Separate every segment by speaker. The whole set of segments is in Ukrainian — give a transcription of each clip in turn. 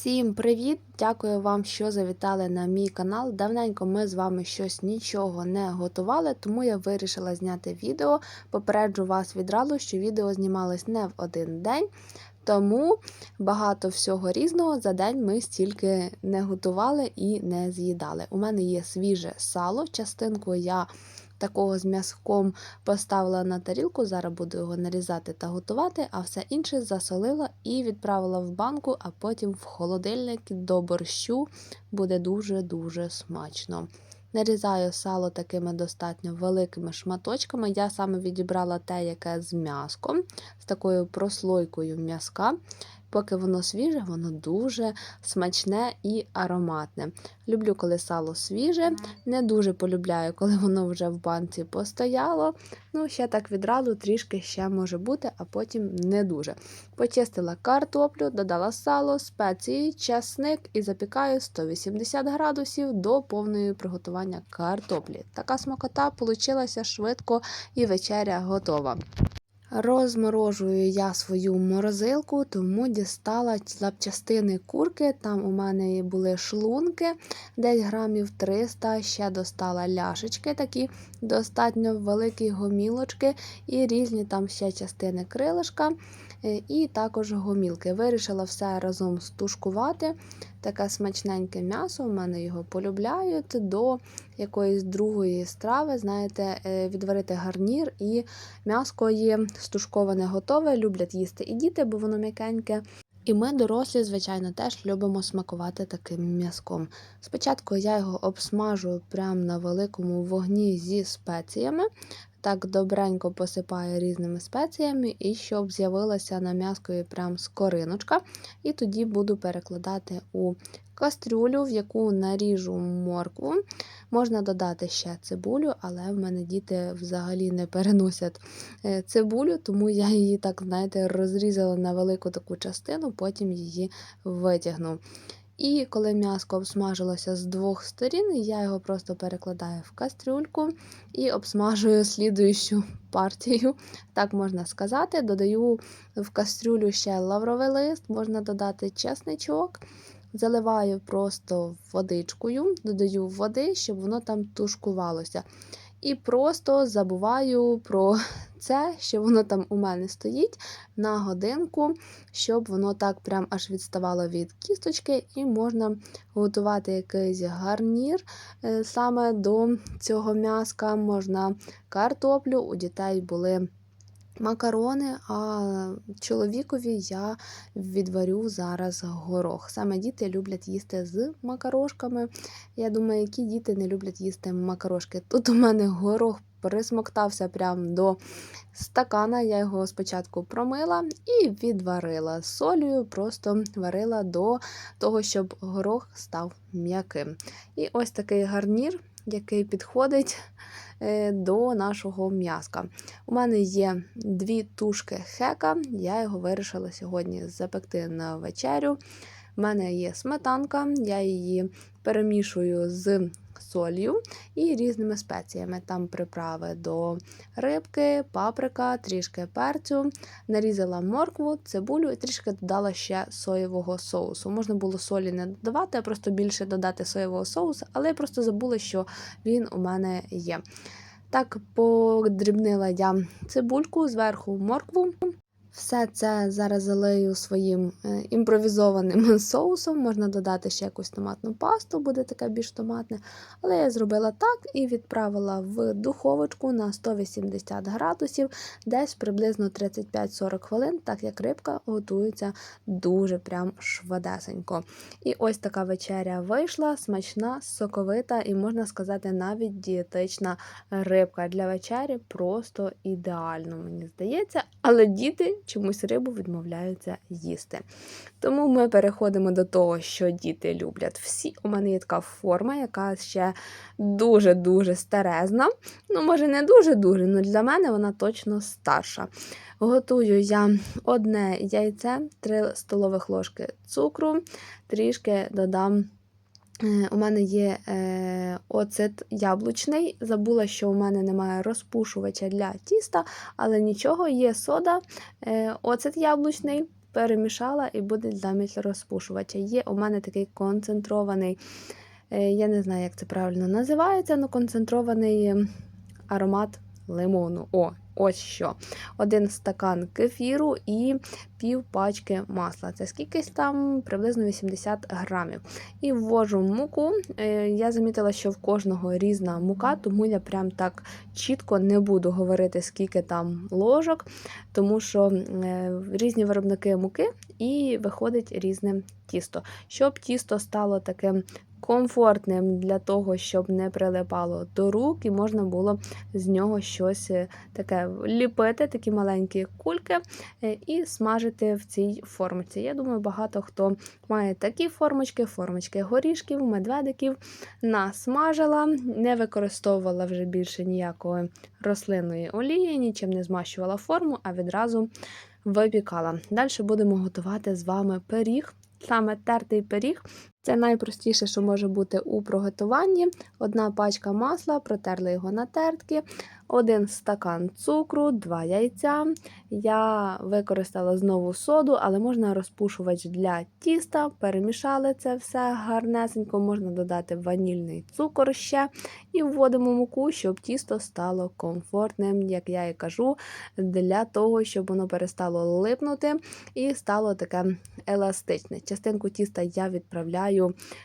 Speaker 1: Всім привіт! Дякую вам, що завітали на мій канал. Давненько ми з вами щось нічого не готували, тому я вирішила зняти відео. Попереджу вас відразу, що відео знімалось не в один день, тому багато всього різного за день ми стільки не готували і не з'їдали. У мене є свіже сало, частинку я такого з м'язком поставила на тарілку. Зараз буду його нарізати та готувати, а все інше засолила і відправила в банку, а потім в холодильник до борщу буде дуже-дуже смачно. Нарізаю сало такими достатньо великими шматочками. Я саме відібрала те, яке з м'яском, з такою прослойкою м'язка. Поки воно свіже, воно дуже смачне і ароматне. Люблю, коли сало свіже, не дуже полюбляю, коли воно вже в банці постояло. Ну, ще так відразу трішки ще може бути, а потім не дуже. Почистила картоплю, додала сало, спеції, часник і запікаю 180 градусів до повної приготування картоплі. Така смакота получилася швидко і вечеря готова. Розморожую я свою морозилку, тому дістала запчастини курки. Там у мене були шлунки, десь грамів 300, ще достала ляшечки, такі достатньо великі гомілочки, і різні там ще частини крилишка, і також гомілки. Вирішила все разом стушкувати. Таке смачненьке м'ясо, у мене його полюбляють до якоїсь другої страви, знаєте, е, відварити гарнір і м'яско є стушковане готове, люблять їсти і діти, бо воно м'якеньке. І ми, дорослі, звичайно, теж любимо смакувати таким м'язком. Спочатку я його обсмажую прямо на великому вогні зі спеціями, так добренько посипаю різними спеціями, і щоб з'явилася на м'яскові прям скориночка. І тоді буду перекладати у кастрюлю, в яку наріжу моркву. Можна додати ще цибулю, але в мене діти взагалі не переносять е, цибулю, тому я її, так, знаєте, розрізала на велику таку частину, потім її витягну. І коли м'яско обсмажилося з двох сторін, я його просто перекладаю в кастрюльку і обсмажую слідуючу партію, так можна сказати. Додаю в кастрюлю ще лавровий лист, можна додати чесничок. Заливаю просто водичкою, додаю води, щоб воно там тушкувалося. І просто забуваю про це, що воно там у мене стоїть на годинку, щоб воно так прям аж відставало від кісточки, і можна готувати якийсь гарнір е, саме до цього м'яска. Можна картоплю, у дітей були. Макарони, а чоловікові я відварю зараз горох. Саме діти люблять їсти з макарошками. Я думаю, які діти не люблять їсти макарошки. Тут у мене горох присмоктався прямо до стакана. Я його спочатку промила і відварила солью, просто варила до того, щоб горох став м'яким. І ось такий гарнір, який підходить. Е, до нашого м'язка. У мене є дві тушки хека, я його вирішила сьогодні запекти на вечерю. У мене є сметанка, я її перемішую з солью і різними спеціями. Там приправи до рибки, паприка, трішки перцю, нарізала моркву, цибулю і трішки додала ще соєвого соусу. Можна було солі не додавати, а просто більше додати соєвого соусу, але я просто забула, що він у мене є. Так, подрібнила я цибульку, зверху моркву. Все це зараз залию своїм е, імпровізованим соусом. Можна додати ще якусь томатну пасту, буде таке більш томатне. Але я зробила так і відправила в духовочку на 180 градусів, десь приблизно 35-40 хвилин, так як рибка готується дуже прям швидесенько. І ось така вечеря вийшла, смачна, соковита і, можна сказати, навіть дієтична рибка для вечері просто ідеально, мені здається. Але діти чомусь рибу відмовляються їсти. Тому ми переходимо до того, що діти люблять всі. У мене є така форма, яка ще дуже-дуже старезна. Ну, може, не дуже-дуже, але для мене вона точно старша. Готую я одне яйце, 3 столових ложки цукру, трішки додам. Е, у мене є е, оцет яблучний. Забула, що у мене немає розпушувача для тіста, але нічого, є сода, е, оцет яблучний, перемішала і буде замість розпушувача. Є у мене такий концентрований, я не знаю, як це правильно називається, але концентрований ем, аромат лимону. О, ось що. Один стакан кефіру і пів пачки масла. Це скількись там приблизно 80 грамів. І ввожу муку. Е, Я замітила, що в кожного різна мука, тому я прям так чітко не буду говорити, скільки там ложок, тому що е, різні виробники муки і виходить різне тісто. Щоб тісто стало таким комфортним для того, щоб не прилипало до рук, і можна було з нього щось е, таке ліпити, такі маленькі кульки, е, і смажити в цій формочці. Я думаю, багато хто має такі формочки, формочки горішків, медведиків. Насмажила, не використовувала вже більше ніякої рослинної олії, нічим не змащувала форму, а відразу випікала. Далі будемо готувати з вами пиріг. Саме тертий пиріг це найпростіше, що може бути у приготуванні. Одна пачка масла, протерли його на тертки, один стакан цукру, два яйця. Я використала знову соду, але можна розпушувач для тіста. Перемішали це все гарнесенько, можна додати ванільний цукор ще і вводимо муку, щоб тісто стало комфортним, як я і кажу, для того, щоб воно перестало липнути і стало таке еластичне. Частинку тіста я відправляю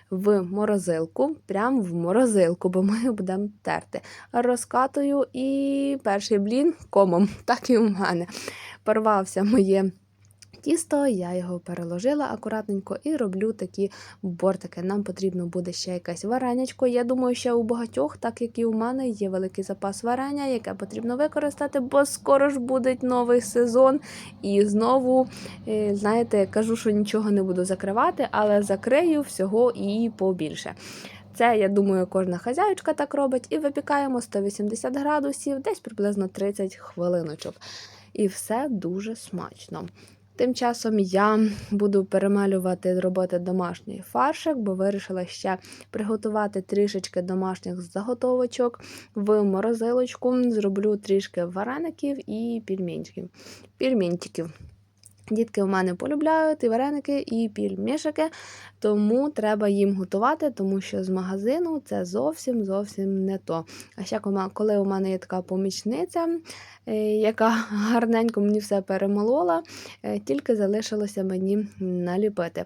Speaker 1: в морозилку, прямо в морозилку, бо ми будемо терти. Розкатую і перший блін комом, так і у мене. Порвався моє. Тісто, я його переложила акуратненько і роблю такі бортики. Нам потрібно буде ще якесь варенячко. Я думаю, що у багатьох, так як і у мене, є великий запас варення, яке потрібно використати, бо скоро ж буде новий сезон. І знову, е, знаєте, кажу, що нічого не буду закривати, але закрию всього і побільше. Це, я думаю, кожна хазяючка так робить. І випікаємо 180 градусів, десь приблизно 30 хвилиночок. І все дуже смачно. Тим часом я буду перемалювати, робити домашній фаршик, бо вирішила ще приготувати трішечки домашніх заготовочок в морозилочку. Зроблю трішки вареників і пельменчиків. Пельменчиків. Дітки у мене полюбляють і вареники, і пільмішики, тому треба їм готувати, тому що з магазину це зовсім зовсім не то. А ще коли у мене є така помічниця, яка гарненько мені все перемолола, е, тільки залишилося мені наліпити.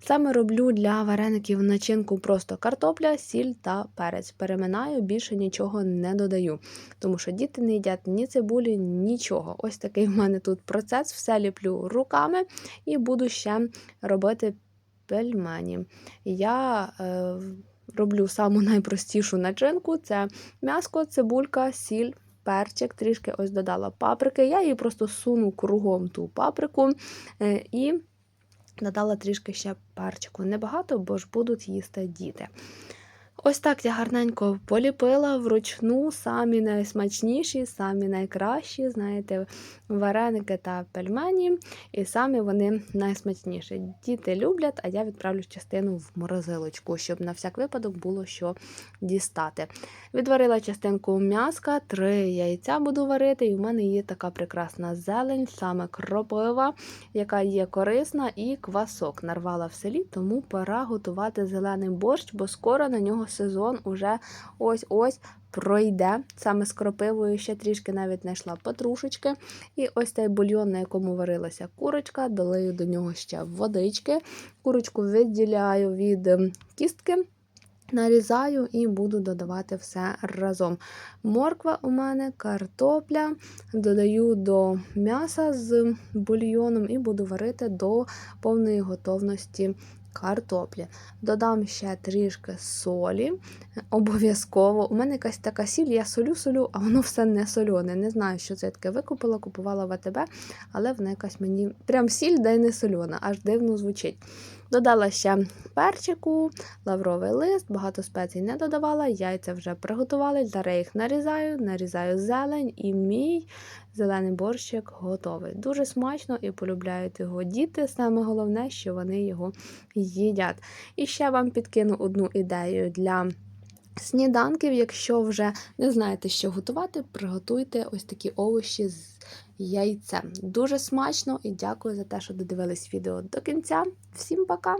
Speaker 1: Саме роблю для вареників начинку просто картопля, сіль та перець. Переминаю, більше нічого не додаю, тому що діти не їдять ні цибулі, нічого. Ось такий в мене тут процес, все ліплю руками і буду ще робити пельмені. Я е, роблю саму найпростішу начинку: це м'яско, цибулька, сіль. Перчик, трішки ось додала паприки. Я її просто суну кругом ту паприку е, і додала трішки ще перчику. Небагато, бо ж будуть їсти діти. Ось так я гарненько поліпила вручну самі найсмачніші, самі найкращі, знаєте, вареники та пельмені, і самі вони найсмачніші. Діти люблять, а я відправлю частину в морозилочку, щоб на всяк випадок було що дістати. Відварила частинку м'яска, три яйця буду варити, і в мене є така прекрасна зелень, саме кропива, яка є корисна, і квасок нарвала в селі, тому пора готувати зелений борщ, бо скоро на нього сезон уже ось-ось пройде. Саме з кропивою ще трішки навіть знайшла петрушечки. І ось цей бульйон, на якому варилася курочка, долию до нього ще водички. Курочку відділяю від ем, кістки. Нарізаю і буду додавати все разом. Морква у мене, картопля, додаю до м'яса з бульйоном і буду варити до повної готовності картоплі. Додам ще трішки солі. Обов'язково. У мене якась така сіль, я солю-солю, а воно все не сольоне. Не знаю, що це таке викупила, купувала в АТБ, але вона якась мені прям сіль, да й не сольона, аж дивно звучить. Додала ще перчику, лавровий лист, багато спецій не додавала, яйця вже приготували. Зараз їх нарізаю, нарізаю зелень і мій зелений борщик готовий. Дуже смачно і полюбляють його діти. Саме головне, що вони його їдять. І ще вам підкину одну ідею для. Сніданків, якщо вже не знаєте, що готувати, приготуйте ось такі овочі з яйцем. Дуже смачно і дякую за те, що додивились відео до кінця. Всім пока!